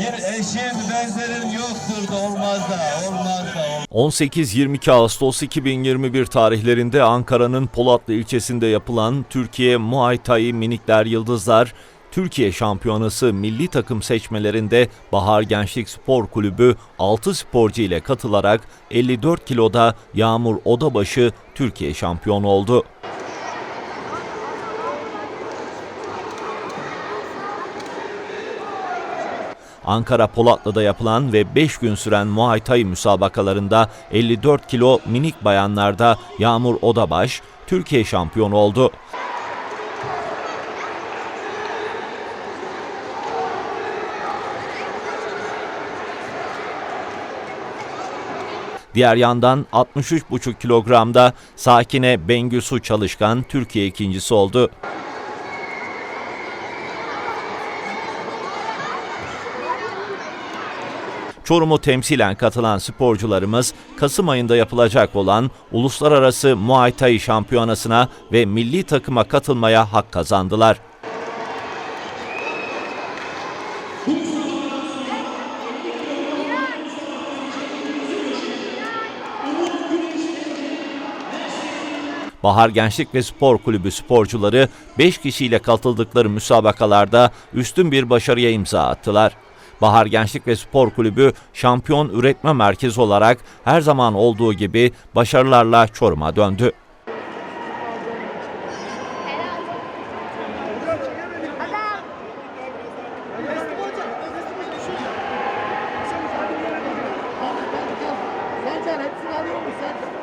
Bir eşin benzerin yoktur da olmaz da olmaz da. 18-22 Ağustos 2021 tarihlerinde Ankara'nın Polatlı ilçesinde yapılan Türkiye Muay Thai Minikler Yıldızlar Türkiye Şampiyonası milli takım seçmelerinde Bahar Gençlik Spor Kulübü 6 sporcu ile katılarak 54 kiloda Yağmur Odabaşı Türkiye şampiyonu oldu. Ankara Polatlı'da yapılan ve 5 gün süren Muay Thai müsabakalarında 54 kilo minik bayanlarda Yağmur Odabaş Türkiye şampiyonu oldu. Diğer yandan 63,5 kilogramda Sakine Bengüsü Çalışkan Türkiye ikincisi oldu. Çorum'u temsilen katılan sporcularımız Kasım ayında yapılacak olan Uluslararası Muay Thai Şampiyonası'na ve milli takıma katılmaya hak kazandılar. Bahar Gençlik ve Spor Kulübü sporcuları 5 kişiyle katıldıkları müsabakalarda üstün bir başarıya imza attılar. Bahar Gençlik ve Spor Kulübü şampiyon üretme merkezi olarak her zaman olduğu gibi başarılarla Çorum'a döndü. Sen sen?